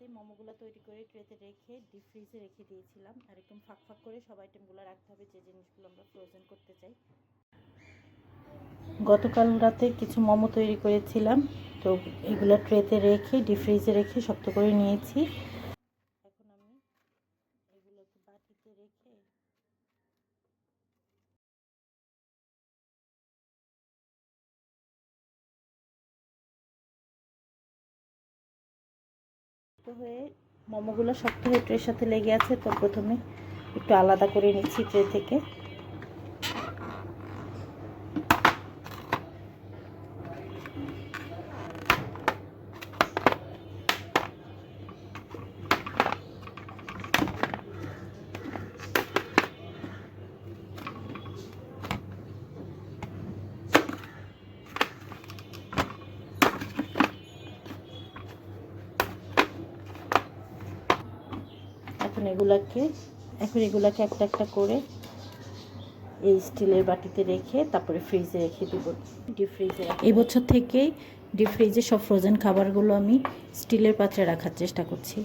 রাতে মোমোগুলো তৈরি করে ট্রেতে রেখে ডিপ ফ্রিজে রেখে দিয়েছিলাম। আর একদম ফাঁক ফাঁক করে সব আইটেমগুলো রাখতে হবে, যে জিনিসগুলো আমরা ফ্রোজেন করতে চাই। গতকাল রাতে কিছু মোমো তৈরি করেছিলাম। তো এগুলো ট্রেতে রেখে ডিপ ফ্রিজে রেখে শক্ত করে নিয়েছি। এখন আমি এগুলোকে বাটিতে রেখে হয়ে মোমোগুলো শক্ত হয়ে ট্রের সাথে লেগে আছে, তো প্রথমে একটু আলাদা করে নিচ্ছি ট্রে থেকে। এখন এগুলাকে এখন এগুলাকে একটা একটা করে এই স্টিলের বাটিতে রেখে তারপরে ফ্রিজে রেখে দিব। ডিপ ফ্রিজে এই বছর থেকেই ডিপ ফ্রিজে সব ফ্রোজেন খাবারগুলো আমি স্টিলের পাত্রে রাখার চেষ্টা করছি।